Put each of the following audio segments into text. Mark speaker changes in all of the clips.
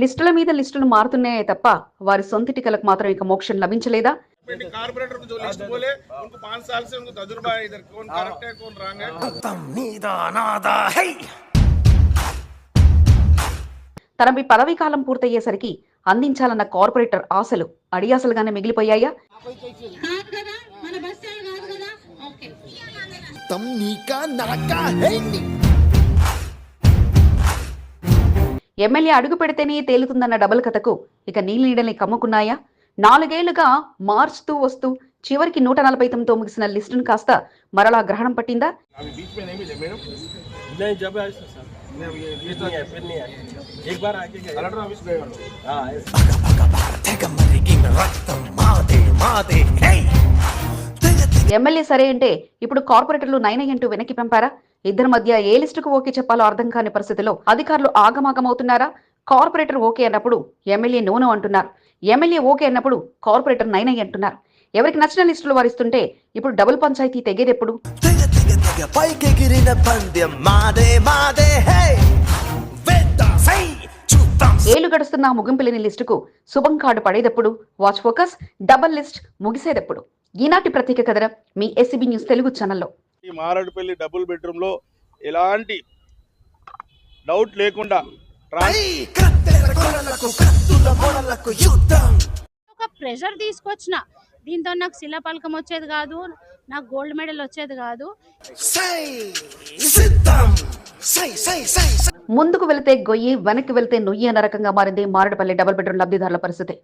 Speaker 1: లిస్టుల మీద లిస్టులు మారుతున్నాయే తప్ప వారి సొంతిటికలకు మాత్రం ఇక మోక్షం లభించలేదా
Speaker 2: पेंटिंग कारपोरेटर को जो लिस्ट बोले उनको पाँच साल से उनको तजुर्बा है इधर कौन करेक्ट है कौन रॉन्ग है
Speaker 1: తనవి పదవీ కాలం పూర్తయ్యేసరికి అందించాలన్న కార్పొరేటర్ ఆశలు అడియాసలుగానే మిగిలిపోయాయా
Speaker 3: కాదు కదా మన బస్ కాదు కదా ఓకే
Speaker 4: మొత్తం నీకా నాకా హేని
Speaker 1: ఎమ్మెల్యే అడుగు పెడితేనే తేలుతుందన్న డబల్ కథకు ఇక నీళ్ళనీడల్ని కమ్ముకున్నాయా? నాలుగేళ్ళుగా మార్చుతూ వస్తూ చివరికి నూట నలభై తొమ్మిదితో ముగిసిన లిస్టును కాస్త మరలా గ్రహణం పట్టిందా? ఎమ్మెల్యే సరే అంటే ఇప్పుడు కార్పొరేటర్లు నైన్ అయ్యంటూ వెనక్కి పంపారా? ఇద్దరి మధ్య ఏ లిస్టుకు ఓకే చెప్పాలో అర్థం కాని పరిస్థితిలో అధికారులు ఆగమాగమవుతున్నారా? కార్పొరేటర్ ఓకే అన్నప్పుడు ఎమ్మెల్యే నోను అంటున్నారు. ఎమ్మెల్యే ఓకే అన్నప్పుడు కార్పొరేటర్ నైన్ అంటున్నారు. ఎవరికి నచ్చిన లిస్టులు వారిస్తుంటే ఇప్పుడు డబుల్ పంచాయతీ తెగేదెప్పుడు? ఏళ్ళు గడుస్తున్న ఆ ముగింపు లేని లిస్టుకు శుభం కార్డు పడేదెప్పుడు? వాచ్ ఫోకస్ డబల్ లిస్ట్ ముగిసేదెప్పుడు? ఈనాటి ప్రత్యేక కథనం మీ ఎస్సీబీ న్యూస్ తెలుగు ఛానల్లో.
Speaker 2: ఈ మారేడుపల్లి డబుల్ బెడ్రూమ్లో ఎలాంటి డౌట్ లేకుండా
Speaker 3: ఒక ప్రెషర్ తీసుకొచ్చిన. దీంతో నాకు శిలాపలకం వచ్చేది కాదు నాకు గోల్డ్ మెడల్ వచ్చేది కాదు.
Speaker 4: సై సిద్ధం. సై సై సై సై.
Speaker 1: ముందుకు వెళితే గొయ్యి వెనక్కి వెళ్తే నొయ్యి అన్న రకంగా మారింది మారేడుపల్లి డబుల్ బెడ్రూమ్ లబ్ధిదారుల పరిస్థితి.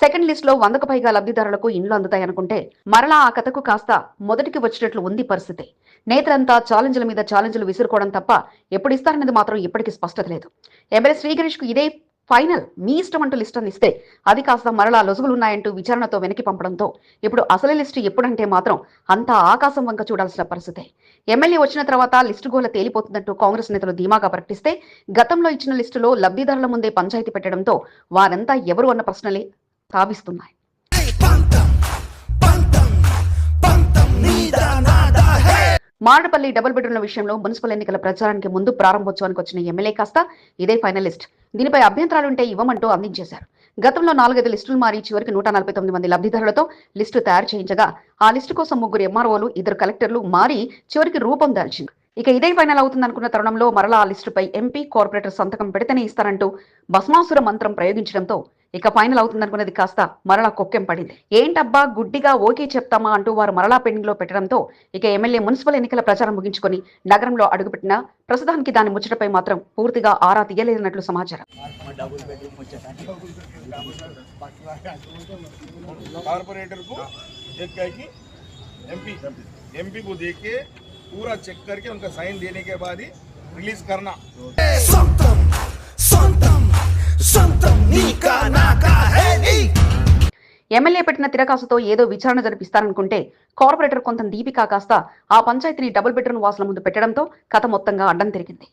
Speaker 1: సెకండ్ లిస్ట్లో వందకు పైగా లబ్ధిదారులకు ఇండ్లు అందుతాయనుకుంటే మరలా ఆ కథకు కాస్త మొదటికి వచ్చినట్లు ఉంది పరిస్థితి. నేతలంతా ఛాలెంజ్ల మీద ఛాలెంజ్లు విసురుకోవడం తప్ప ఎప్పుడు ఇస్తారనేది మాత్రం ఇప్పటికీ స్పష్టత లేదు. ఎమ్మెల్యే శ్రీగిరీష్కు ఇదే ఫైనల్ మీ ఇష్టం అంటూ లిస్ట్ అందిస్తే ఇస్తే అది కాస్త మరలా లొసుగులున్నాయంటూ విచారణతో వెనక్కి పంపడంతో ఇప్పుడు అసలు లిస్టు ఎప్పుడంటే మాత్రం అంతా ఆకాశం వంక చూడాల్సిన పరిస్థితే. ఎమ్మెల్యే వచ్చిన తర్వాత లిస్టు గోల తేలిపోతుందంటూ కాంగ్రెస్ నేతలు ధీమాగా ప్రకటిస్తే గతంలో ఇచ్చిన లిస్టులో లబ్ధిదారుల ముందే పంచాయతీ పెట్టడంతో వారంతా ఎవరు అన్న ప్రశ్నలే
Speaker 4: కావిస్తున్నాయి
Speaker 1: మారడపల్లి డబుల్ బెడ్రూమ్ల విషయంలో మున్సిపల్ ఎన్నికల ప్రచారానికి ముందు ప్రారంభోత్సవానికి వచ్చిన ఎమ్మెల్యే కాస్త ఇదే ఫైనలిస్ట్. దీనిపై అభ్యంతరాలుంటే ఇవ్వమంటూ అందించేశారు. గతంలో నాలుగైదు లిస్టులు మారి చివరికి నూట నలభై తొమ్మిది మంది లబ్ధిదారులతో లిస్టు తయారు చేయించగా ఆ లిస్టు కోసం ముగ్గురు ఎంఆర్ఓలు ఇద్దరు కలెక్టర్లు మారి చివరికి రూపం దాల్చింది. ఇక ఇదే ఫైనల్ అవుతుందనుకున్న తరుణంలో మరలా ఆ లిస్టుపై ఎంపీ కార్పొరేటర్ సంతకం పెడితేనే ఇస్తారంటూ భస్మాసుర మంత్రం ప్రయోగించడంతో ఇక ఫైనల్ అవుతుందనుకున్నది కాస్త మరలా కొక్కెం పడింది ఏంటబ్బా గుడ్డిగా ఓకే చెప్తామా అంటూ వారు మరలా పెండింగ్ లో పెట్టడంతో ఇక ఎమ్మెల్యే మున్సిపల్ ఎన్నికల ప్రచారం ముగించుకొని నగరంలో అడుగుపెట్టిన ప్రస్తుతానికి దాని ముచ్చటపై మాత్రం పూర్తిగా ఆరా తీయలేదన్నట్లు సమాచారం
Speaker 2: कारपोरेटर को एक कह की एमपी एमपी को देख के पूरा चेक करके उनका साइन देने के बाद ही रिलीज करना
Speaker 4: సొంతం సొంతం సొంతం నీకా నాకా హే నీ.
Speaker 1: ఎమ్మెల్యే పెట్టిన తిరకాసుతో ఏదో విచారణ జరిపిస్తారనుకుంటే కార్పొరేటర్ కొంత దీపిక కాస్త ఆ పంచాయతీని డబుల్ బెడ్రూమ్ వాసుల ముందు పెట్టడంతో కథ మొత్తంగా అడ్డం తిరిగింది.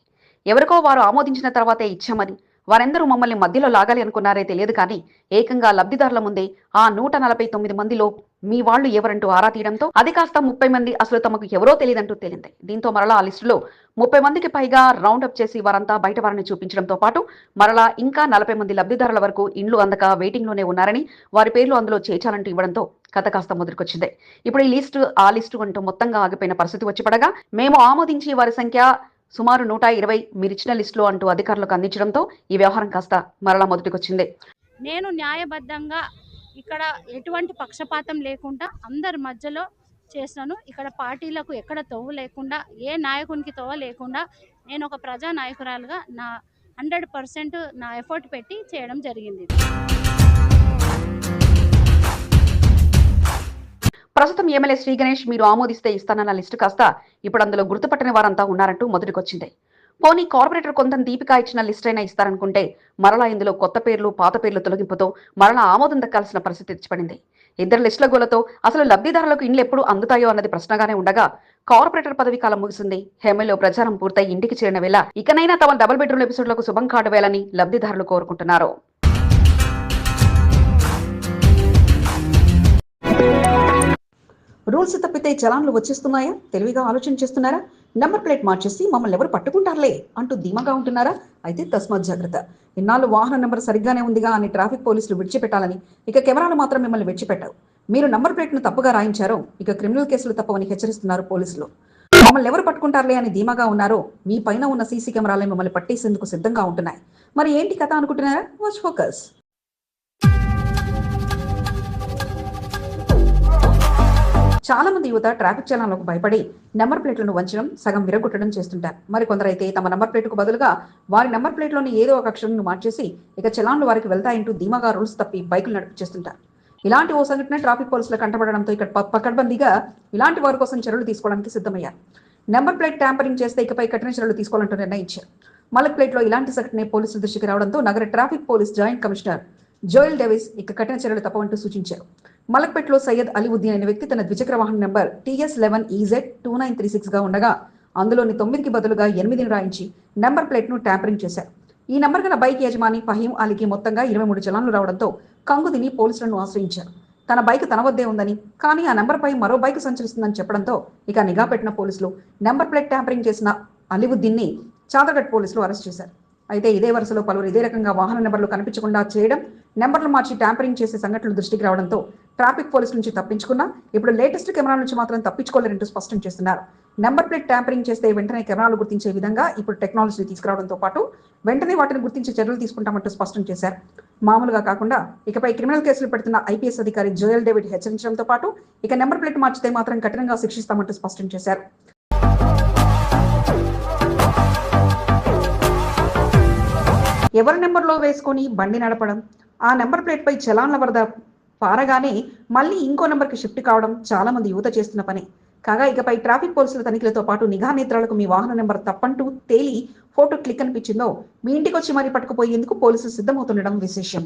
Speaker 1: ఎవరికో వారు ఆమోదించిన తర్వాతే ఇచ్చామని వారెందరూ మమ్మల్ని మధ్యలో లాగాలి అనుకున్నారే తెలియదు కానీ ఏకంగా లబ్ధిదారుల ముందే ఆ నూట నలభై తొమ్మిది మందిలో మీ వాళ్ళు ఎవరంటూ ఆరా తీయడంతో అది కాస్త ముప్పై మంది అసలు తమకు ఎవరో తెలియదంటూ తేలింది. దీంతో మరలా ఆ లిస్టులో ముప్పై మందికి పైగా రౌండ్ అప్ చేసి వారంతా బయట వారిని చూపించడంతో పాటు మరలా ఇంకా నలభై మంది లబ్ధిదారుల వరకు ఇండ్లు అందక వెయిటింగ్లోనే ఉన్నారని వారి పేర్లు అందులో చేర్చాలంటూ ఇవ్వడంతో కథ కాస్త ముదురుకొచ్చింది. ఇప్పుడు ఈ లిస్టు ఆ లిస్టు అంటూ మొత్తంగా ఆగిపోయిన పరిస్థితి వచ్చి పడగా మేము ఆమోదించి వారి సంఖ్య సుమారు నూట ఇరవై మీరిచ్చిన లిస్టులు అంటూ అధికారులకు అందించడంతో ఈ వ్యవహారం కాస్త మరలా మొదటికొచ్చింది.
Speaker 3: నేను న్యాయబద్ధంగా ఇక్కడ ఎటువంటి పక్షపాతం లేకుండా అందరి మధ్యలో చేసినాను. ఇక్కడ పార్టీలకు ఎక్కడ తోవ లేకుండా ఏ నాయకునికి తోవ లేకుండా నేను ఒక ప్రజా నాయకురాలుగా నా హండ్రెడ్ పర్సెంట్ నా ఎఫర్ట్ పెట్టి చేయడం జరిగింది.
Speaker 1: ప్రస్తుతం ఎమ్మెల్యే శ్రీ గణేష్ మీరు ఆమోదిస్తే ఇస్తానన్న లిస్టు కాస్త ఇప్పుడు అందులో గుర్తుపట్టని వారంతా ఉన్నారంటూ మొదటికొచ్చింది. పోనీ కార్పొరేటర్ కొంత దీపిక ఇచ్చిన లిస్ట్ అయినా ఇస్తారనుకుంటే మరలా ఇందులో కొత్త పేర్లు పాత పేర్లు తొలగింపుతో మరలా ఆమోదం దక్కాల్సిన పరిస్థితి తెచ్చిపడింది. ఇద్దరు లిస్టుల గోలతో అసలు లబ్ధిదారులకు ఇండ్లు ఎప్పుడు అందుతాయో అన్నది ప్రశ్నగానే ఉండగా కార్పొరేటర్ పదవి కాలం ముగిసింది. హెమ్మెల్లో ప్రచారం పూర్తయి ఇంటికి చేరిన వేళ ఇకనైనా తమ డబుల్ బెడ్రూమ్ ఎపిసోడ్లకు శుభం కాడు లబ్ధిదారులు కోరుకుంటున్నారు. రూల్స్ తప్పితే చలాన్లు వచ్చేస్తున్నాయా? తెలివిగా ఆలోచన చేస్తున్నారా? నెంబర్ ప్లేట్ మార్చేసి మమ్మల్ని ఎవరు పట్టుకుంటారులే అంటూ ధీమాగా ఉంటున్నారా? అయితే తస్మాత్ జాగ్రత్త. ఇన్నాళ్ళు వాహన నెంబర్ సరిగ్గానే ఉందిగా అని ట్రాఫిక్ పోలీసులు విడిచిపెట్టాలని ఇక కెమెరాలు మాత్రం మిమ్మల్ని విడిచిపెట్టావు. మీరు నంబర్ ప్లేట్ను తప్పుగా రాయించారో ఇక క్రిమినల్ కేసులు తప్పవని హెచ్చరిస్తున్నారు పోలీసులు. మమ్మల్ని ఎవరు పట్టుకుంటారులే అని ధీమాగా ఉన్నారో మీ పైన ఉన్న సీసీ కెమెరాలే మిమ్మల్ని పట్టేసేందుకు సిద్ధంగా ఉంటున్నాయి. మరి ఏంటి కథ అనుకుంటున్నారా? Watch focus. చాలా మంది యువత ట్రాఫిక్ చలనాలకు భయపడి నెంబర్ ప్లేట్లను వంచడం సగం విరగొట్టడం చేస్తుంటారు. మరి కొందరైతే తమ నెంబర్ ప్లేట్కు బదులుగా వారి నెంబర్ ప్లేట్లోని ఏదో ఒక అక్షరం మార్చేసి ఇక చలాన్లు వారికి వెళ్తాయంటూ ధీమాగా రూల్స్ తప్పి బైకులు నడిపించేస్తుంటారు ఇలాంటి ఓ సంఘటన ట్రాఫిక్ పోలీసులు కంటపడడంతో ఇక్కడ పకడ్బందీగా ఇలాంటి వారి కోసం చర్యలు తీసుకోవడానికి సిద్ధమయ్యారు. నెంబర్ ప్లేట్ ట్యాంపరింగ్ చేస్తే ఇకపై కఠిన చర్యలు తీసుకోవాలంటూ నిర్ణయించారు. మలక్ ప్లేట్లో ఇలాంటి సంఘటన పోలీసుల దృష్టికి రావడంతో నగర traffic police joint commissioner Joel Davis ఇక కఠిన చర్యలు తప్పవంటూ సూచించారు. మలక్పేట్లో సయ్యద్ అలీవుద్దీన్ అనే వ్యక్తి తన ద్విచక్ర వాహన number TS eleven EZ two nine three సిక్స్గా ఉండగా అందులోని తొమ్మిదికి బదులుగా ఎనిమిదిని రాయించి నెంబర్ ప్లేట్ను ట్యాంపరింగ్ చేశారు. ఈ నెంబర్ గల బైక్ యజమాని ఫహీం అలీకి మొత్తంగా ఇరవై మూడు చలాన్లు రావడంతో కంగుదిని పోలీసులను ఆశ్రయించారు. తన బైక్ తన వద్దే ఉందని కానీ ఆ నెంబర్ పై మరో బైక్ సంచరిస్తుందని చెప్పడంతో ఇక నిఘా పెట్టిన పోలీసులు నెంబర్ ప్లేట్ ట్యాంపరింగ్ చేసిన అలీవుద్దీన్ని చాదగఢ్ పోలీసులు అరెస్ట్ చేశారు. అయితే ఇదే వరుసలో పలువురు ఇదే రకంగా వాహన నెంబర్లు కనిపించకుండా చేయడం నెంబర్లు మార్చి ట్యాంపరింగ్ చేసే సంఘటనలు దృష్టికి రావడంతో ట్రాఫిక్ పోలీసుల నుంచి తప్పించుకున్నా. ఇప్పుడు లేటెస్ట్ కెమెరా నుంచి మాత్రం తప్పించుకోలేరంటూ స్పష్టం చేస్తున్నారు. నెంబర్ ప్లేట్ ట్యాంపరింగ్ చేస్తే వెంటనే కెమెరాలు గుర్తించే విధంగా ఇప్పుడు టెక్నాలజీ తీసుకురావడంతో పాటు వెంటనే వాటిని గుర్తించే చర్యలు తీసుకుంటామంటూ స్పష్టం చేశారు. మామూలుగా కాకుండా ఇకపై క్రిమినల్ కేసులు పెడుతున్న ఐపీఎస్ అధికారి జోయల్ డేవిడ్ హెచ్చరించడంతో పాటు ఇక నెంబర్ ప్లేట్ మార్చితే మాత్రం కఠినంగా శిక్షిస్తామంటూ స్పష్టం చేశారు. ఎవరి నెంబర్లో వేసుకొని బండి నడపడం? ఆ నెంబర్ ప్లేట్పై చలాన్ల వరద పారగానే మళ్ళీ ఇంకో నెంబర్కి షిఫ్ట్ కావడం చాలా మంది యువత చేస్తున్న పని. కాగా ఇకపై ట్రాఫిక్ పోలీసుల తనిఖీలతో పాటు నిఘా నేత్రాలకు మీ వాహన నెంబర్ తప్పంటూ తేలి ఫోటో క్లిక్ అనిపించిందో మీ ఇంటికి వచ్చి మరీ పట్టుకుపోయేందుకు పోలీసులు సిద్ధమవుతుండడం విశేషం.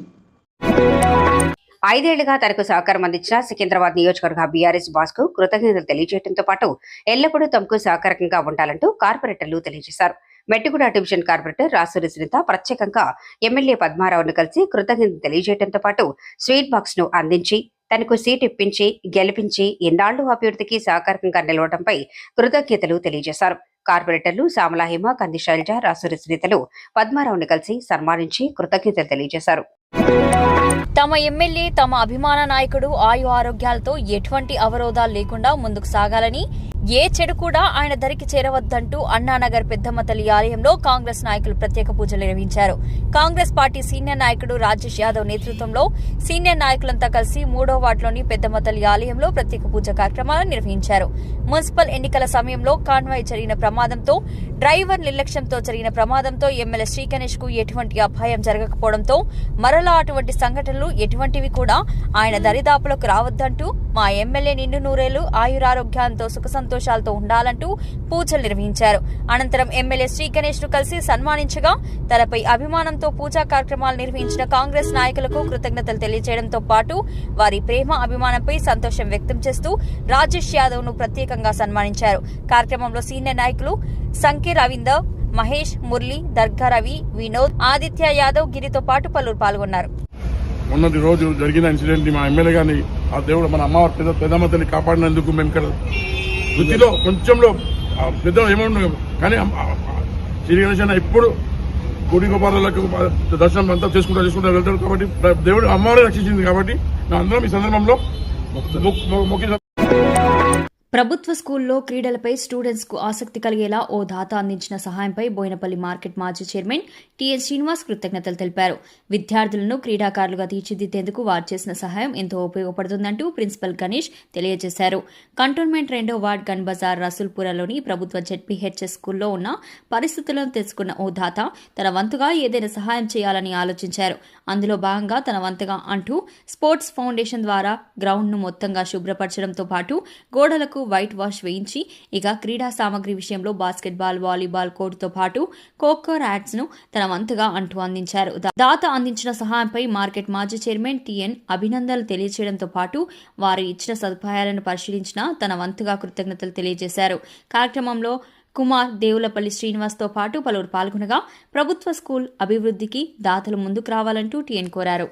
Speaker 5: ఐదేళ్ళుగా తనకు సహకారం అందించిన సికింద్రాబాద్ నియోజకవర్గ బీఆర్ఎస్ బాస్కు కృతజ్ఞతలు తెలియజేయడంతో పాటు ఎల్లప్పుడూ తమకు సహకారకంగా ఉండాలంటూ కార్పొరేటర్లు తెలియజేశారు. మెట్టుగూడ డివిజన్ కార్పొరేటర్ రాసూరి సునీత ప్రత్యేకంగా ఎమ్మెల్యే పద్మారావును కలిసి కృతజ్ఞతలు తెలియజేయడంతో పాటు స్వీట్ బాక్స్ను అందించి తనకు సీట్ ఇప్పించి గెలిపించి ఎన్నాళ్ళు అభ్యర్థికి సహకారకంగా నిలవడంపై కృతజ్ఞతలు తెలియజేశారు. కార్పొరేటర్లు సామలా కంది శైలజ రాసూరి సునీతలు పద్మారావును కలిసి సన్మానించి కృతజ్ఞతలు తెలియజేశారు.
Speaker 6: తమ ఎమ్మెల్యే తమ అభిమాన నాయకుడు ఆయు ఆరోగ్యాలతో ఎటువంటి అవరోధాలు లేకుండా ముందుకు సాగాలని ఏ చెడు కూడా ఆయన దరికి చేరవద్దంటూ అన్నానగర్ పెద్దమ్మ తల్లి ఆలయంలో కాంగ్రెస్ నాయకులు ప్రత్యేక పూజలు నిర్వహించారు. కాంగ్రెస్ పార్టీ సీనియర్ నాయకుడు రాజేష్ యాదవ్ నేతృత్వంలో సీనియర్ నాయకులంతా కలిసి మూడో వార్డులోని పెద్దమ్మ తల్లి ఆలయంలో ప్రత్యేక పూజ కార్యక్రమాలు నిర్వహించారు. మున్సిపల్ ఎన్నికల సమయంలో కాన్వాయ్ జరిగిన ప్రమాదంతో డ్రైవర్ నిర్లక్ష్యంతో జరిగిన ప్రమాదంతో ఎమ్మెల్యే శ్రీగణేష్కు ఎటువంటి అపాయం జరగకపోవడంతో మరలా అటువంటి సంఘటనలు ఎటువంటివి కూడా ఆయన దరిదాపులకు రావద్దంటూ మా ఎమ్మెల్యే నిండు నూరేళ్ళు ఆయురారోగ్యాలతో సుఖ సంతోషాలతో ఉండాలంటూ పూజలు నిర్వహించారు. అనంతరం ఎమ్మెల్యే శ్రీ గణేష్ను కలిసి సన్మానించగా తనపై అభిమానంతో పూజా కార్యక్రమాలు నిర్వహించిన కాంగ్రెస్ నాయకులకు కృతజ్ఞతలు తెలియజేయడంతో పాటు వారి ప్రేమ అభిమానంపై సంతోషం వ్యక్తం చేస్తూ రాజేష్ యాదవ్ను ప్రత్యేకంగా సన్మానించారు. కార్యక్రమంలో సీనియర్ నాయకులు సంకే రవీందర్ మహేష్ మురళి దర్గా రవి వినోద్ ఆదిత్య యాదవ్ గిరితో పాటు పలువురు పాల్గొన్నారు.
Speaker 7: మొన్నటి రోజు జరిగిన ఇన్సిడెంట్ని మా ఎమ్మెల్యే గారిని ఆ దేవుడు మన అమ్మవారి పెద్ద పెద్దమ్మ తల్లి కాపాడినందుకు మేము ఇక్కడ వృత్తిలో కొంచెంలో పెద్ద ఏమన్నా కానీ శ్రీ గణేశన్న ఎప్పుడు గుడి గోపాలకు దర్శనం అంతా చేసుకుంటూ చేసుకుంటూ వెళ్తాడు కాబట్టి దేవుడు అమ్మవారే రక్షించింది కాబట్టి నా అందరం ఈ సందర్భంలో మొక్కి- మొక్కి
Speaker 6: ప్రభుత్వ స్కూల్లో క్రీడలపై స్టూడెంట్స్కు ఆసక్తి కలిగేలా ఓ దాత అందించిన సహాయంపై బోయినపల్లి మార్కెట్ మాజీ చైర్మన్ టిఎన్ శ్రీనివాస్ కృతజ్ఞతలు తెలిపారు. విద్యార్థులను క్రీడాకారులుగా తీర్చిదిద్దేందుకు వారు చేసిన సహాయం ఎంతో ఉపయోగపడుతుందంటూ ప్రిన్సిపల్ గణేష్ తెలియజేశారు. కంటోన్మెంట్ రెండో వార్డ్ గన్ బజార్ రసూల్పురలోని ప్రభుత్వ జెడ్పీహెచ్ఎస్ స్కూల్లో ఉన్న పరిస్థితులను తెలుసుకున్న ఓ దాత తన వంతుగా ఏదైనా సహాయం చేయాలని ఆలోచించారు. అందులో భాగంగా తన వంతుగా అంటూ స్పోర్ట్స్ ఫౌండేషన్ ద్వారా గ్రౌండ్ను మొత్తంగా శుభ్రపరచడంతో పాటు గోడలకు వైట్ వాష్ వేయించి ఇక క్రీడా సామగ్రి విషయంలో బాస్కెట్బాల్ వాలీబాల్ కోర్టుతో పాటు ఖోఖో ర్యాట్స్ను తన వంతుగా అంటూ అందించారు. దాత అందించిన సహాయంపై మార్కెట్ మాజీ చైర్మన్ టిఎన్ అభినందనలు తెలియజేయడంతో పాటు వారు ఇచ్చిన సదుపాయాలను పరిశీలించిన తన వంతుగా కృతజ్ఞతలు తెలియజేశారు. కార్యక్రమంలో కుమార్ దేవులపల్లి శ్రీనివాస్తో పాటు పలువురు పాల్గొనగా ప్రభుత్వ స్కూల్ అభివృద్ధికి దాతలు ముందుకు రావాలంటూ టిఎన్ కోరారు.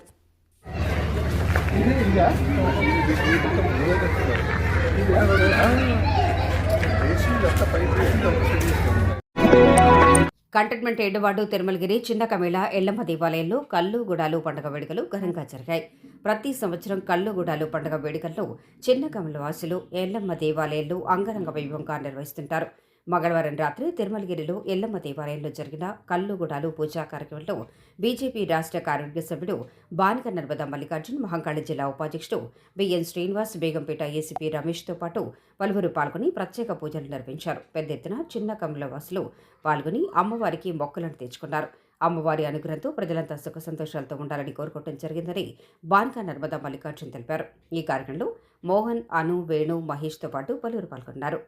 Speaker 5: కంటోన్మెంట్ ఏడువాడు తిరుమలగిరి చిన్న కమేళ ఎల్లమ్మ దేవాలయంలో కళ్ళు గుడాలు పండుగ వేడుకలు ఘనంగా జరిగాయి. ప్రతి సంవత్సరం కళ్ళు గుడాలు పండుగ వేడుకల్లో చిన్న కమల వాసులు ఎల్లమ్మ దేవాలయంలో అంగరంగ వైభవంగా నిర్వహిస్తుంటారు. మంగళవారం రాత్రి తిరుమలగిరిలో ఎల్లమ్మ దేవాలయంలో జరిగిన కల్లుగుడాలు పూజా కార్యక్రమంలో బీజేపీ రాష్ట్ర కార్యవర్గ సభ్యుడు బానిక నర్మదా మల్లికార్జున్ మహంకాళి జిల్లా ఉపాధ్యక్షుడు బిఎన్ శ్రీనివాస్ బేగంపేట ఏసీపీ రమేష్తో పాటు పలువురు పాల్గొని ప్రత్యేక పూజలు నిర్వహించారు. పెద్ద ఎత్తున చిన్న కమల వాసులు పాల్గొని అమ్మవారికి మొక్కలను తెచ్చుకున్నారు. అమ్మవారి అనుగ్రహంతో ప్రజలంతా సుఖ సంతోషాలతో ఉండాలని కోరుకోవడం జరిగిందని బాన్కా నర్మదా మల్లికార్జున్ తెలిపారు. ఈ కార్యక్రమంలో మోహన్ అను వేణు మహేష్తో పాటు పలువురు పాల్గొన్నారు.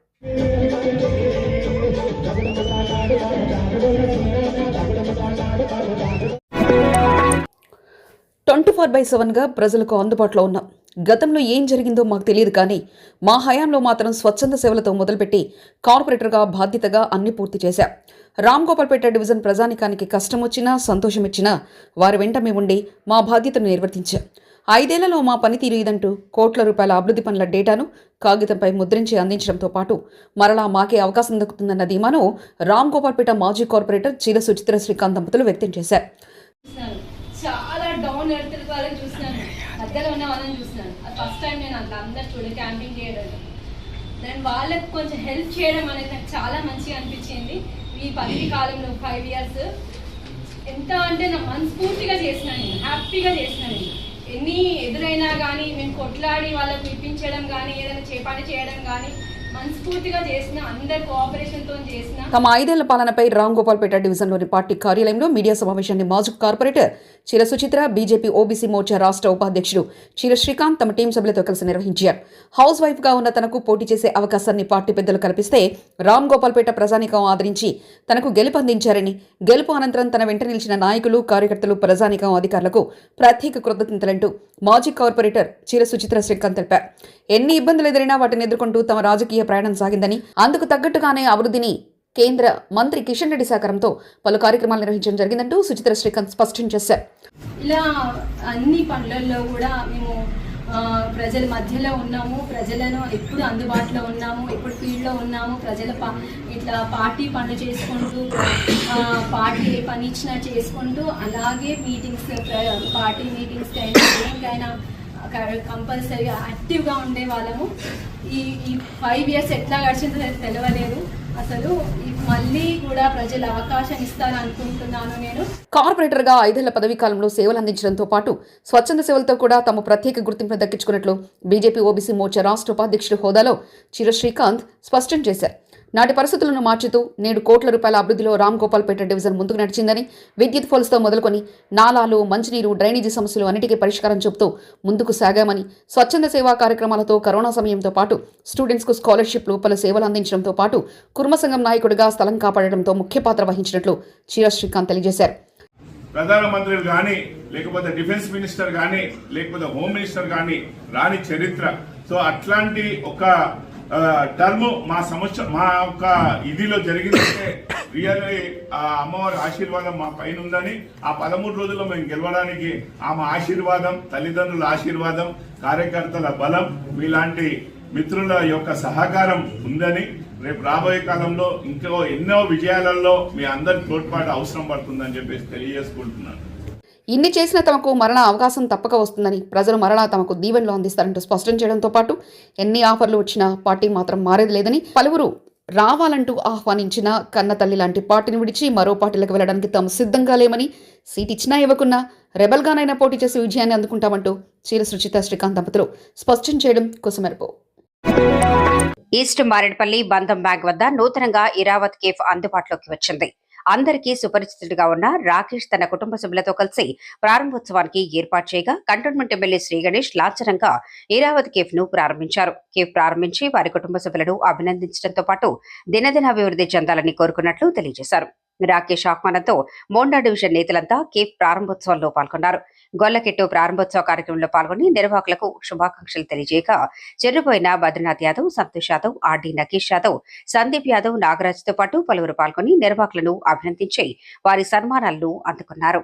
Speaker 1: ట్వంటీ ఫోర్ బై సెవెన్గా ప్రజలకు అందుబాటులో ఉన్నాం. గతంలో ఏం జరిగిందో మాకు తెలియదు కానీ మా హయాంలో మాత్రం స్వచ్ఛంద సేవలతో మొదలుపెట్టి కార్పొరేటర్గా బాధ్యతగా అన్ని పూర్తి చేశాం. రామ్ గోపాల్పేట డివిజన్ ప్రజానికానికి కష్టం వచ్చినా సంతోషం ఇచ్చినా వారి వెంట మేముండి మా బాధ్యతను నిర్వర్తించాం. ఐదేళ్ళలో మా పనితీరు ఇదంటూ కోట్ల రూపాయల అభివృద్ధి పనుల డేటాను కాగితంపై ముద్రించి అందించడంతో పాటు మరలా మాకే అవకాశం దక్కుతుందన్న ధీమాను రామ్ గోపాల్పేట మాజీ కార్పొరేటర్ చీల సుచిత్ర శ్రీకాంత్ దంపతులు వ్యక్తం చేశారు.
Speaker 8: చాలా డౌన్ వాళ్ళని మధ్యలో ఉన్న వాళ్ళని అది ఫస్ట్ టైం నేను అట్లా అందరు చూడ క్యాంపింగ్ చేయడం. నేను వాళ్ళకి కొంచెం హెల్ప్ చేయడం అనేది నాకు చాలా మంచిగా అనిపించింది. ఈ పదవి కాలంలో ఫైవ్ ఇయర్స్ ఎంత అంటే నా మనస్ఫూర్తిగా చేసిన హ్యాపీగా చేసినాను ఎన్ని ఎదురైనా కానీ మేము కొట్లాడి వాళ్ళకు ఇప్పించడం కానీ ఏదైనా చేపాటి చేయడం కానీ మనస్ఫూర్తిగా చేసిన అందరు కోఆపరేషన్తో చేసిన
Speaker 1: తమ ఐదేళ్ళ పాలనపై రామ్ గోపాల్పేట డివిజన్లోని పార్టీ కార్యాలయంలో మీడియా సమావేశాన్ని మాజీ కార్పొరేటర్ చీర సుచిత్ర బీజేపీ ఓబీసీ మోర్చా రాష్ట్ర ఉపాధ్యక్షుడు చీర శ్రీకాంత్ తమ టీం సభ్యులతో కలిసి నిర్వహించారు. హౌస్ వైఫ్గా ఉన్న తనకు పోటీ చేసే అవకాశాన్ని పార్టీ పెద్దలు కల్పిస్తే రామ్ గోపాల్పేట ప్రజానికం ఆదరించి తనకు గెలుపు అందించారని గెలుపు అనంతరం తన వెంట నిలిచిన నాయకులు కార్యకర్తలు ప్రజానికం అధికారులకు ప్రత్యేక కృతజ్ఞతలంటూ మాజీ కార్పొరేటర్ చీర సుచిత్ర శ్రీకాంత్ తెలిపారు. ఎన్ని ఇబ్బందులు ఎదురైనా వాటిని ఎదుర్కొంటూ తమ రాజకీయ ప్రయాణం సాగిందని అందుకు తగ్గట్టుగానే అభివృద్ధిని కేంద్ర మంత్రి కిషన్ రెడ్డి సహకారంతో పలు కార్యక్రమాలు నిర్వహించడం జరిగిందంటూ సుచిత్ర శ్రీకాంత్ స్పష్టం చేశారు.
Speaker 8: ఇలా అన్ని పనులలో కూడా మేము ప్రజల మధ్యలో ఉన్నాము. ప్రజలను ఎప్పుడు అందుబాటులో ఉన్నాము ఎప్పుడు ఫీల్డ్లో ఉన్నాము. ప్రజల పా ఇట్లా పార్టీ పనులు చేసుకుంటూ పార్టీ ఏ పని ఇచ్చినా చేసుకుంటూ అలాగే మీటింగ్స్ పార్టీ మీటింగ్స్ అయినా దేనికైనా కంపల్సరీగా యాక్టివ్గా ఉండే వాళ్ళము. ఈ ఈ ఫైవ్ ఇయర్స్ ఎట్లా గడిచిందో తెలియలేదు అసలు మళ్ళీ కూడా ప్రజలు అవకాశం ఇస్తారనుకుంటున్నాను నేను.
Speaker 1: కార్పొరేటర్గా ఐదేళ్ళ పదవీ కాలంలో సేవలు అందించడంతో పాటు స్వచ్ఛంద సేవలతో కూడా తమ ప్రత్యేక గుర్తింపును దక్కించుకున్నట్లు బీజేపీ ఓబీసీ మోర్చా రాష్ట్ర ఉపాధ్యక్షుడు హోదాలో చిర శ్రీకాంత్ స్పష్టం చేశారు. నాటి పరిస్థితులను మార్చుతూ నేడు కోట్ల రూపాయల అభివృద్ధిలో రామ్ గోపాల్పేట డివిజన్ ముందుకు నడిచిందని విద్యుత్ ఫోల్స్తో మొదలుకొని నాలాలు మంచినీరు డ్రైనేజీ సమస్యలు అన్నిటికీ పరిష్కారం చెబుతూ ముందుకు సాగామని స్వచ్ఛంద సేవా కార్యక్రమాలతో కరోనా సమయంతో పాటు స్టూడెంట్స్కు స్కాలర్షిప్లు పలు సేవలు అందించడంతో పాటు కుర్మ సంఘం నాయకుడిగా స్థలం కాపాడడంతో ముఖ్య పాత్ర వహించినట్లు చీర శ్రీకాంత్ తెలియజేశారు.
Speaker 2: ప్రధానమంత్రులు కానీ లేకపోతే డిఫెన్స్ మినిస్టర్ కానీ లేకపోతే హోమ్ మినిస్టర్ కానీ రాని చరిత్ర. సో అట్లాంటి ఒక టర్మ్ మా సమస్య మా యొక్క ఇదిలో జరిగిందంటే రియల్లీ ఆ అమ్మవారి ఆశీర్వాదం మా పైన ఉందని ఆ పదమూడు రోజుల్లో మేము గెలవడానికి ఆమె ఆశీర్వాదం తల్లిదండ్రుల ఆశీర్వాదం కార్యకర్తల బలం మీలాంటి మిత్రుల యొక్క సహకారం ఉందని రేపు రాబోయే కాలంలో ఇంకో ఎన్నో విజయాలలో మీ అందరి తోడ్పాటు అవసరం పడుతుందని చెప్పేసి తెలియజేసుకుంటున్నాను.
Speaker 1: ఇన్ని చేసిన తమకు మరణ అవకాశం తప్పక వస్తుందని ప్రజలు మరలా తమకు దీవెనలు అందిస్తారంటూ స్పష్టం చేయడంతో పాటు ఎన్ని ఆఫర్లు వచ్చినా పార్టీ మాత్రం మారేది లేదని పలువురు రావాలంటూ ఆహ్వానించిన కన్నతల్లి లాంటి పార్టీని విడిచి మరో పార్టీలకు వెళ్ళడానికి తాము సిద్ధంగా లేమని సీట్ ఇచ్చినా ఇవ్వకున్నా రెబల్గానైనా పోటీ చేసి విజయాన్ని అందుకుంటామంటూ చీర సుచిత శ్రీకాంత్ దంపతులు స్పష్టం చేయడం కుసమెరుపు.
Speaker 5: ఈస్ట్ మారేడుపల్లి బంధం బ్యాంక్ వద్ద నూతనంగా ఇరావత్ కేఫ్ అందుబాటులోకి వచ్చింది. అందరికీ సుపరిచితుడిగా ఉన్న రాకేష్ తన కుటుంబ సభ్యులతో కలిసి ప్రారంభోత్సవానికి ఏర్పాటు చేయగా కంటోన్మెంట్ ఎమ్మెల్యే శ్రీ గణేష్ లాంఛనంగా ఇరావత్ కేఫ్ను ప్రారంభించారు. కేఫ్ ప్రారంభించి వారి కుటుంబ సభ్యులను అభినందించడంతో పాటు దినదిన అభివృద్ధి చెందాలని కోరుకున్నట్లు తెలియజేశారు. రాకేష్ ఆహ్వానంతో మోండా డివిజన్ నేతలంతా కేఫ్ ప్రారంభోత్సవంలో పాల్గొన్నారు. గొల్లకెట్టు ప్రారంభోత్సవ కార్యక్రమంలో పాల్గొని నిర్వాహకులకు శుభాకాంక్షలు తెలియజేయక చెర్రుపోయిన బద్రీనాథ్ యాదవ్ సంతోష్ యాదవ్ ఆర్డీ నకేష్ యాదవ్ సందీప్ యాదవ్ నాగరాజ్తో పాటు పలువురు పాల్గొని నిర్వాహకులను అభినందించి వారి సన్మానాలను అందుకున్నారు.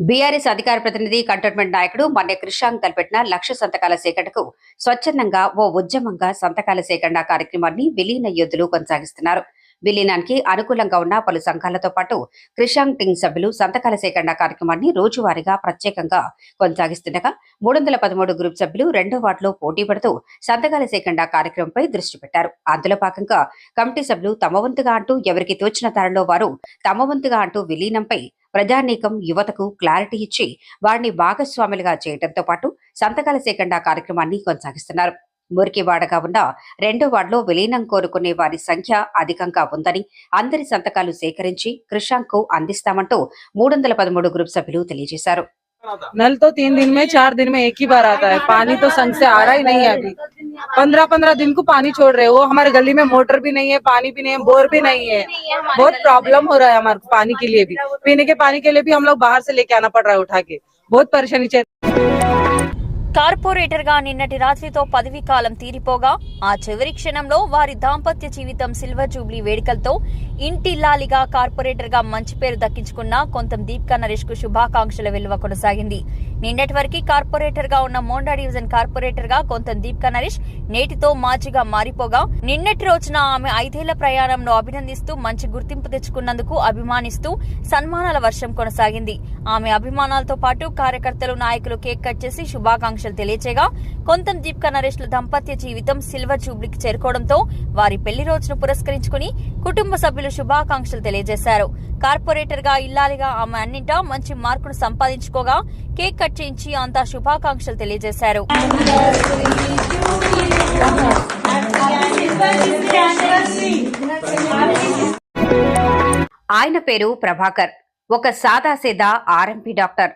Speaker 5: బీఆర్ఎస్ అధికార ప్రతినిధి కంటోన్మెంట్ నాయకుడు మన్నె కృషాంగ్ తలపెట్టిన లక్ష సంతకాల సేకరణకు స్వచ్ఛందంగా ఓ ఉద్యమంగా సంతకాల సేకరణ కార్యక్రమాన్ని విలీన యోధులు కొనసాగిస్తున్నారు. విలీనానికి అనుకూలంగా ఉన్న పలు సంఘాలతో పాటు క్రిషాంగ్ టింగ్ సభ్యులు సంతకాల సేకరణ కార్యక్రమాన్ని రోజువారీగా ప్రత్యేకంగా కొనసాగిస్తుండగా మూడు వందల పదమూడు గ్రూప్ సభ్యులు రెండో వార్డులో పోటీ పడుతూ సంతకాల సేకరణ కార్యక్రమంపై దృష్టి పెట్టారు. అందులో భాగంగా కమిటీ సభ్యులు తమ వంతుగా అంటూ ఎవరికి తోచిన ధరలో వారు తమ వంతుగా అంటూ విలీనంపై ప్రజానీకం యువతకు క్లారిటీ ఇచ్చి వారిని భాగస్వాములుగా చేయడంతో పాటు సంతకాల సేకరణ కార్యక్రమాన్ని కొనసాగిస్తున్నారు. మురికి వాడగా ఉన్న రెండో వార్డులో విలీనం కోరుకునే వారి సంఖ్య అధికంగా ఉందని అందరి సంతకాలు సేకరించి కృషాంక్ అందిస్తామంటూ మూడు వందల పదమూడు గ్రూప్ సభ్యులు తెలియజేశారు.
Speaker 9: నల్తో తీన్ దిన్ మే చార్ దిన్ మే ఏకీ బార్ ఆతా హై. పానీ తో సంగ్ సే ఆ నహీ అభీ. पंद्रह पंद्रह दिन को पानी छोड़ रहे हो। हमारे गली में मोटर भी नहीं है, पानी भी नहीं है, बोर भी नहीं है। बहुत प्रॉब्लम हो रहा है हमारे पानी के लिए भी। पीने के पानी के लिए भी हम लोग बाहर से लेके आना पड़ रहा है उठा के। बहुत परेशानी चल
Speaker 6: కార్పొరేటర్గా నిన్నటి రాత్రితో పదవీ కాలం తీరిపోగా ఆ చివరి క్షణంలో వారి దాంపత్య జీవితం సిల్వర్ జూబ్లీ వేడుకలతో ఇంటిల్లాలిగా కార్పొరేటర్గా మంచి పేరు దక్కించుకున్న కొంతం దీప్కా నరేష్కు శుభాకాంక్షల విలువ కొనసాగింది. నిన్నటి వరకు కార్పొరేటర్గా ఉన్న మోండా డివిజన్ కార్పొరేటర్గా కొంతం దీప్కా నరేష్ నేటితో మాజిగా మారిపోగా నిన్నటి రోజున ఆమె ఐదేళ్ళ ప్రయాణంలో అభినందిస్తూ మంచి గుర్తింపు తెచ్చుకున్నందుకు అభిమానిస్తూ సన్మానాల వర్షం కొనసాగింది. ఆమె అభిమానాలతో పాటు కార్యకర్తలు నాయకులు కేక్ కట్ చేసి శుభాకాంక్షలు తెలియచేయగా కొంతం దీప్కా నరేష్ల దంపత్య జీవితం సిల్వర్ జూబ్లీకి చేరుకోవడంతో వారి పెళ్ళి రోజును పురస్కరించుకుని కుటుంబ సభ్యులు శుభాకాంక్షలు తెలియజేశారు. కార్పొరేటర్గా ఇల్లాలిగా ఆమె అన్నింటా మంచి మార్కును సంపాదించుకోగా కేక్ కట్ చేయించి అంతా శుభాకాంక్షలు తెలియజేశారు.
Speaker 5: ఆయన పేరు ప్రభాకర్ ఒక సాదాసీదా ఆర్ఎంపీ డాక్టర్.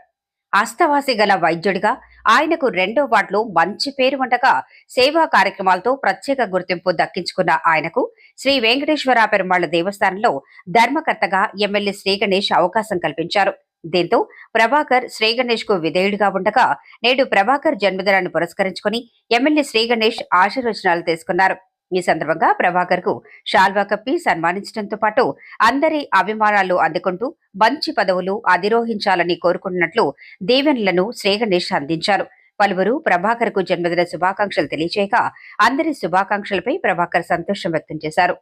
Speaker 5: అస్తవాసి గల వైద్యుడిగా ఆయనకు రెండో వార్డులో మంచి పేరు ఉండగా సేవా కార్యక్రమాలతో ప్రత్యేక గుర్తింపు దక్కించుకున్న ఆయనకు శ్రీ వెంకటేశ్వర పెరుమాళ్ళ దేవస్థానంలో ధర్మకర్తగా ఎమ్మెల్యే శ్రీ గణేష్ అవకాశం కల్పించారు. దీంతో ప్రభాకర్ శ్రీగణేష్కు విధేయుడిగా ఉండగా నేడు ప్రభాకర్ జన్మదినాన్ని పురస్కరించుకుని ఎమ్మెల్యే శ్రీగణేష్ ఆశీర్వచనాలు తీసుకున్నారు. ఈ సందర్భంగా ప్రభాకర్కు షాల్వా కప్పి సన్మానించడంతో పాటు అందరి అభిమానాలు అందుకుంటూ మంచి పదవులు అధిరోహించాలని కోరుకుంటున్నట్లు దీవెనలను శ్రీగణేష్ అందించారు. పలువురు ప్రభాకర్కు జన్మదిన శుభాకాంక్షలు తెలియచేయక అందరి శుభాకాంక్షలపై ప్రభాకర్ సంతోషం వ్యక్తం చేశారు.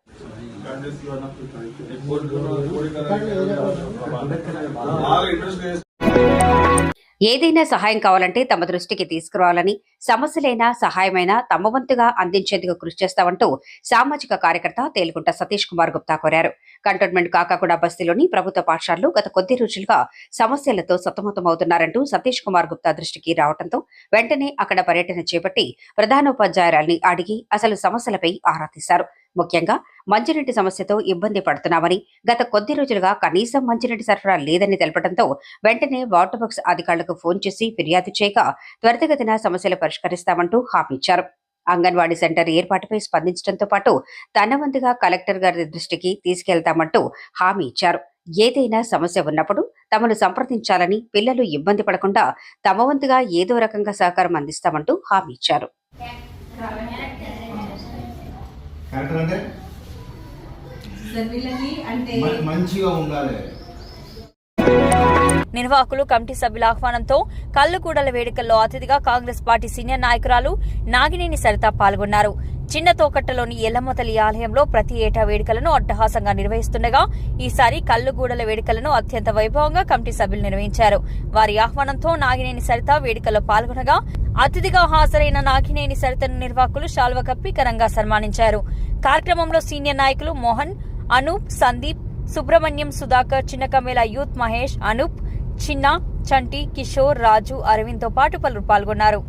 Speaker 5: ఏదైనా సహాయం కావాలంటే తమ దృష్టికి తీసుకురావాలని సమస్యలైనా సహాయమైనా తమ వంతుగా అందించేందుకు కృషి చేస్తామంటూ సామాజిక కార్యకర్త తేలుకుంట సతీష్ కుమార్ గుప్తా కోరారు. కంటోన్మెంట్ కాకాకుండా బస్తీలోని ప్రభుత్వ పాఠశాలలు గత కొద్ది రోజులుగా సమస్యలతో సతమతమవుతున్నారంటూ సతీష్ కుమార్ గుప్తా దృష్టికి రావడంతో వెంటనే అక్కడ పర్యటన చేపట్టి ప్రధానోపాధ్యాయురాల్ని అడిగి అసలు సమస్యలపై ఆరా తీశారు. ముఖ్యంగా మంచినీటి సమస్యతో ఇబ్బంది పడుతున్నామని గత కొద్ది రోజులుగా కనీసం మంచినీటి సరఫరా లేదని తెలపడంతో వెంటనే వాటర్ వర్క్స్ అధికారులకు ఫోన్ చేసి ఫిర్యాదు చేయగా త్వరితగతిన సమస్యలు పరిష్కరిస్తామంటూ హామీ ఇచ్చారు. అంగన్వాడీ సెంటర్ ఏర్పాటుపై స్పందించడంతో పాటు తన వంతుగా కలెక్టర్ గారి దృష్టికి తీసుకెళ్తామంటూ హామీ ఇచ్చారు. ఏదైనా సమస్య ఉన్నప్పుడు తమను సంప్రదించాలని పిల్లలు ఇబ్బంది పడకుండా తమ వంతుగా ఏదో రకంగా సహకారం అందిస్తామంటూ హామీ ఇచ్చారు.
Speaker 10: కరెక్టర్ అంటే? మంచిగా ఉండాలి.
Speaker 6: నిర్వాహకులు కమిటీ సభ్యుల ఆహ్వానంతో కల్లుకూడల వేడుకల్లో అతిథిగా కాంగ్రెస్ పార్టీ సీనియర్ నాయకురాలు నాగినేని సరిత పాల్గొన్నారు. చిన్న తోకట్టలోని ఎల్లమ్మతల్లి ఆలయంలో ప్రతి ఏటా వేడుకలను అట్టహాసంగా నిర్వహిస్తుండగా ఈసారి కల్లుగూడల వేడుకలను అత్యంత వైభవంగా కమిటీ సభ్యులు నిర్వహించారు. వారి ఆహ్వానంతో నాగినేని సరిత వేడుకల్లో పాల్గొనగా అతిథిగా హాజరైన నాగినేని సరితను నిర్వాహకులు శాల్వ కప్పి ఘనంగా సన్మానించారు. కార్యక్రమంలో సీనియర్ నాయకులు మోహన్ అనూప్ సందీప్ సుబ్రహ్మణ్యం సుధాకర్ చిన్నకమేల యూత్ మహేష్ అనూప్ చిన్న చంటి కిషోర్ రాజు అరవింద్తో పాటు పలువురు పాల్గొన్నారు.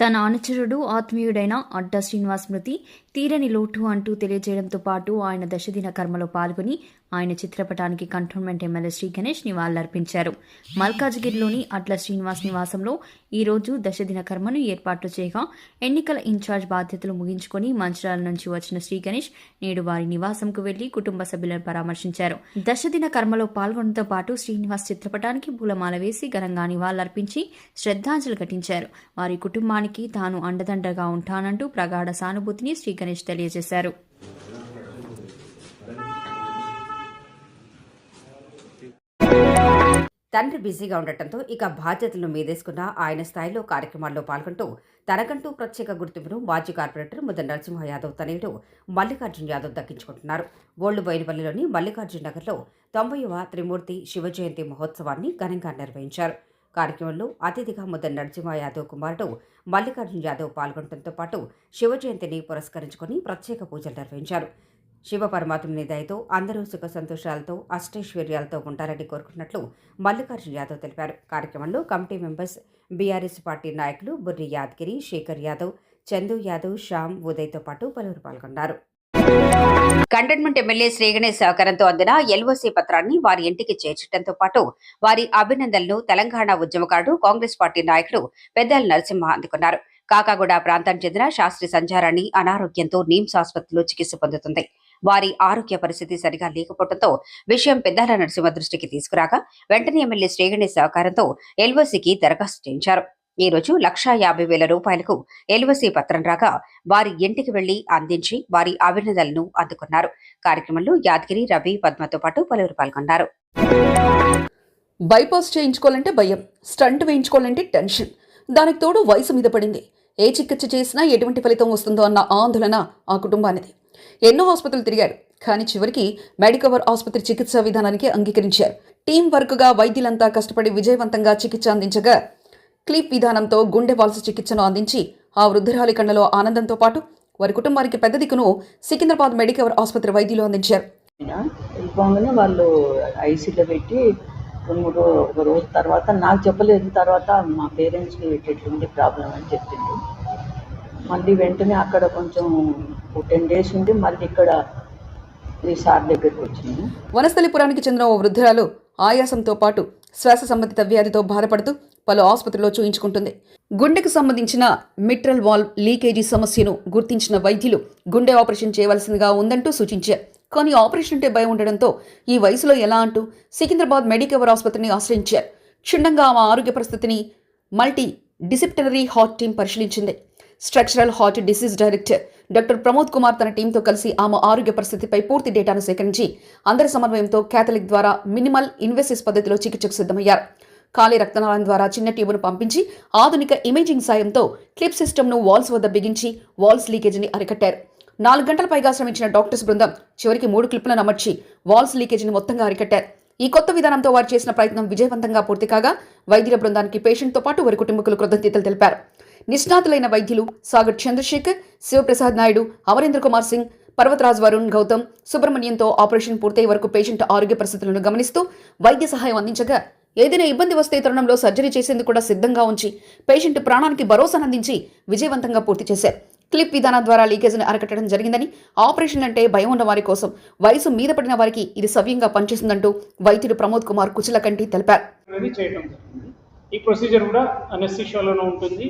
Speaker 6: తన అనుచరుడు ఆత్మీయుడైన అడ్డ శ్రీనివాస్ మృతి తీరని లోటు అంటూ తెలియజేయడంతో పాటు ఆయన దశదిన కర్మలో పాల్గొని ఆయన చిత్రపటానికి కంటోన్మెంట్ ఎమ్మెల్యే శ్రీ గణేష్ నివాళులర్పించారు. మల్కాజ్గిరిలోని అట్ల శ్రీనివాస్ నివాసంలో ఈరోజు దశదిన కర్మను ఏర్పాటు చేయగా ఎన్నికల ఇన్ఛార్జ్ బాధ్యతలు ముగించుకొని మంచిరాల నుంచి వచ్చిన శ్రీ గణేష్ నేడు వారి నివాసంకు వెళ్ళి కుటుంబ సభ్యులను పరామర్శించారు. దశదిన కర్మలో పాల్గొనడంతో పాటు శ్రీనివాస్ చిత్రపటానికి పూలమాల వేసి ఘనంగా నివాళులర్పించి శ్రద్ధాంజలి ఘటించారు. వారి కుటుంబానికి తాను అండదండగా ఉంటానంటూ ప్రగాఢ సానుభూతిని శ్రీ గణేష్ తెలియజేశారు.
Speaker 5: తండ్రి బిజీగా ఉండటంతో ఇక బాధ్యతలను మీదేసుకున్న ఆయన స్థాయిలో కార్యక్రమాల్లో పాల్గొంటూ తనకంటూ ప్రత్యేక గుర్తింపును మాజీ కార్పొరేటర్ ముద్ద నరసింహ యాదవ్ తనయుడు మల్లికార్జున యాదవ్ దక్కించుకుంటున్నారు. ఓల్డ్ బోయినపల్లిలోని మల్లికార్జున నగర్లో తొంభైవ త్రిమూర్తి శివ జయంతి మహోత్సవాన్ని ఘనంగా నిర్వహించారు. కార్యక్రమంలో అతిథిగా ముద్ద నరసింహ యాదవ్ కుమారుడు మల్లికార్జున యాదవ్ పాల్గొనడంతో పాటు శివ జయంతిని పురస్కరించుకొని ప్రత్యేక పూజలు నిర్వహించారు. శివ పరమాత్మని దయతో అందరూ సుఖ సంతోషాలతో అష్టైశ్వర్యాలతో ఉంటారని కోరుకున్నట్లు మల్లికార్జున యాదవ్ తెలిపారు. కార్యక్రమంలో కమిటీ మెంబర్స్ బీఆర్ఎస్ పార్టీ నాయకులు బుర్రి యాదగిరి శేఖర్ యాదవ్ చందు యాదవ్ శ్యామ్ ఉదయ్తో పాటు పలువురు పాల్గొన్నారు. కంటోన్మెంట్ ఎమ్మెల్యే శ్రీగణేష్ సహకారంతో అందిన ఎల్ఓసీ పత్రాన్ని వారి ఇంటికి చేర్చడంతో పాటు వారి అభినందనలు తెలంగాణ ఉద్యమకారుడు కాంగ్రెస్ పార్టీ నాయకుడు పెద్దల నరసింహ అందుకున్నారు. కాకాగూడ ప్రాంతానికి చెందిన శాస్త్రి సంజారాణి అనారోగ్యంతో నిమ్స్ ఆసుపత్రిలో చికిత్స పొందుతుంది. వారి ఆరోగ్య పరిస్థితి సరిగా లేకపోవడంతో విషయం పెద్దాల నరసింహ దృష్టికి తీసుకురాగా వెంటనే ఎమ్మెల్యే శ్రీగణి సహకారంతో ఎల్ఓసీకి దరఖాస్తు చేయించారు. ఈ రోజు లక్షా యాభై వేల రూపాయలకు ఎల్ఓసీ పత్రం రాగా వారి ఇంటికి వెళ్ళి అందించి వారి అభినందనలను అందుకున్నారు. కార్యక్రమంలో యాదగిరి రవి పద్మతో పాటు పలువురు పాల్గొన్నారు.
Speaker 1: బైపాస్ చేయించుకోవాలంటే భయం స్టంట్ వేయించుకోవాలంటే టెన్షన్. దానికి తోడు వయసు మీద పడింది. ఏ చికిత్స చేసినా ఎటువంటి ఫలితం వస్తుందో అన్న ఆందోళన ఆ కుటుంబానిది. ఎన్నో ఆసుపత్రులు తిరిగారు. కానీ చివరికి మెడికవర్ ఆసుపత్రి చికిత్సా విధానానికి అంగీకరించారు. టీం వర్క్గా వైద్యులంతా కష్టపడి విజయవంతంగా చికిత్స అందించగా క్లిప్ విధానంతో గుండె వాల్స చికిత్సను అందించి ఆ వృద్ధురాలి కళ్ళలో ఆనందంతో పాటు వారి కుటుంబానికి పెద్ద దిక్కును సికింద్రాబాద్ మెడికవర్ ఆసుపత్రి వైద్యులు అందించారు.
Speaker 9: వెళ్ళిపోగానే వాళ్ళు ఐసీలో పెట్టి రెండు మూడు ఒక రోజు తర్వాత నాకు చెప్పలేదు. తర్వాత మా పేరెంట్స్కి ఎట్లుంది ప్రాబ్లం అని చెప్పింది మళ్ళీ వెంటనే అక్కడ కొంచెం టెన్ డేస్ ఉండి మళ్ళీ ఇక్కడ ఈ సార్ దగ్గరికి వచ్చింది
Speaker 1: వనస్థలిపురానికి చెందిన ఓ వృద్ధురాలు ఆయాసంతో పాటు శ్వాస సంబంధిత వ్యాధితో బాధపడుతూ పలు ఆసుపత్రిలో చూయించుకుంటుంది. గుండెకు సంబంధించిన మిట్రల్ వాల్వ్ లీకేజీ సమస్యను గుర్తించిన వైద్యులు గుండె ఆపరేషన్ చేయవలసిందిగా ఉందంటూ సూచించారు. కానీ ఆపరేషన్ అంటే భయం ఉండడంతో ఈ వయసులో ఎలా అంటూ సికింద్రాబాద్ మెడికవర్ ఆసుపత్రిని ఆశ్రయించారు. క్షుణ్ణంగా ఆమె ఆరోగ్య పరిస్థితిని multi disciplinary heart team పరిశీలించింది. Structural heart disease director doctor Pramod Kumar తన టీంతో కలిసి ఆమె ఆరోగ్య పరిస్థితిపై పూర్తి డేటాను సేకరించి అందరి సమన్వయంతో క్యాథలిక్ ద్వారా మినిమల్ ఇన్వెసిస్ పద్ధతిలో చికిత్సకు సిద్ధమయ్యారు. ఖాళీ రక్తనాళం ద్వారా చిన్న ట్యూబ్ను పంపించి ఆధునిక ఇమేజింగ్ సాయంతో క్లిప్ సిస్టమ్ను వాల్స్ వద్ద బిగించి వాల్స్ లీకేజీని అరికట్టారు. నాలుగు గంటల పైగా శ్రమించిన డాక్టర్స్ బృందం చివరికి మూడు క్లిప్లను అమర్చి వాల్స్ లీకేజీని మొత్తంగా అరికట్టారు. ఈ కొత్త విధానంతో వారు చేసిన ప్రయత్నం విజయవంతంగా పూర్తి కాగా వైద్యుల బృందానికి పేషెంట్తో పాటు వారి కుటుంబకులు కృతజ్ఞతలు తెలిపారు. నిష్ణాతులైన వైద్యులు సాగర్ చంద్రశేఖర్ శివప్రసాద్ నాయుడు అమరేంద్ర కుమార్ సింగ్ పర్వతరాజ్ వరుణ్ గౌతమ్ సుబ్రహ్మణ్యంతో ఆపరేషన్ పూర్తయ్యే వరకు పేషెంట్ ఆరోగ్య పరిస్థితులను గమనిస్తూ వైద్య సహాయం అందించగా ఏదైనా ఇబ్బంది వస్తే తరుణంలో సర్జరీ చేసేందుకు కూడా సిద్ధంగా ఉంచి పేషెంట్ ప్రాణానికి భరోసానందించి విజయవంతంగా పూర్తి చేశారు. క్లిప్ విధానం ద్వారా లీకేజ్ను అరికట్టడం జరిగిందని ఆపరేషన్ అంటే భయం ఉన్న వారి కోసం వయసు మీద పడిన వారికి ఇది సవ్యంగా పనిచేస్తుందంటూ వైద్యుడు ప్రమోద్ కుమార్ కుచిలకంటి తెలిపారు.
Speaker 11: ఈ ప్రొసీజర్ కూడా అనెస్థిషియాలోనే ఉంటుంది.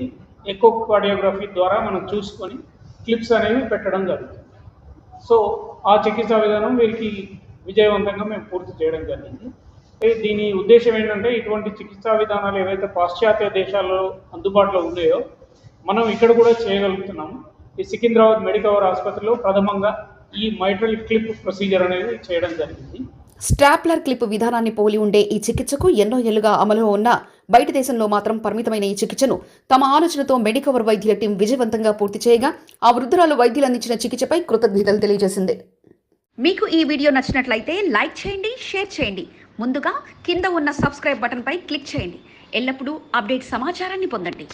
Speaker 11: ఎకో కార్డియోగ్రఫీ ద్వారా మనం చూసుకొని క్లిప్స్ అనేవి పెట్టడం జరుగుతుంది. సో ఆ చికిత్సా విధానం వీరికి విజయవంతంగా మేము పూర్తి చేయడం జరిగింది. దీని ఉద్దేశం ఏంటంటే ఇటువంటి చికిత్సా విధానాలు ఏవైతే పాశ్చాత్య దేశాల్లో అందుబాటులో ఉన్నాయో మనం ఇక్కడ కూడా చేయగలుగుతున్నాము ఈ సికింద్రాబాద్ మెడికవర్ ఆసుపత్రిలో ప్రథమంగా ఈ మైట్రల్ క్లిప్ ప్రొసీజర్ అనేది చేయడం జరిగింది.
Speaker 1: స్ట్రాప్లర్ క్లిప్ విధానాన్ని పోలి ఉండే ఈ చికిత్సకు ఎన్నో ఏళ్ళుగా అమలు ఉన్న బయట దేశంలో మాత్రం పరిమితమైన ఈ చికిత్సను తమ ఆలోచనతో మెడికవర్ వైద్యుల టీం విజయవంతంగా పూర్తి చేయగా ఆ వృద్ధురాలు వైద్యులు అందించిన చికిత్సపై కృతజ్ఞతలు తెలియజేసింది. మీకు ఈ వీడియో నచ్చినట్లయితే లైక్ చేయండి షేర్ చేయండి. ముందుగా కింద ఉన్న సబ్స్క్రైబ్ బటన్పై క్లిక్ చేయండి. ఎల్లప్పుడూ అప్డేట్ సమాచారాన్ని పొందండి.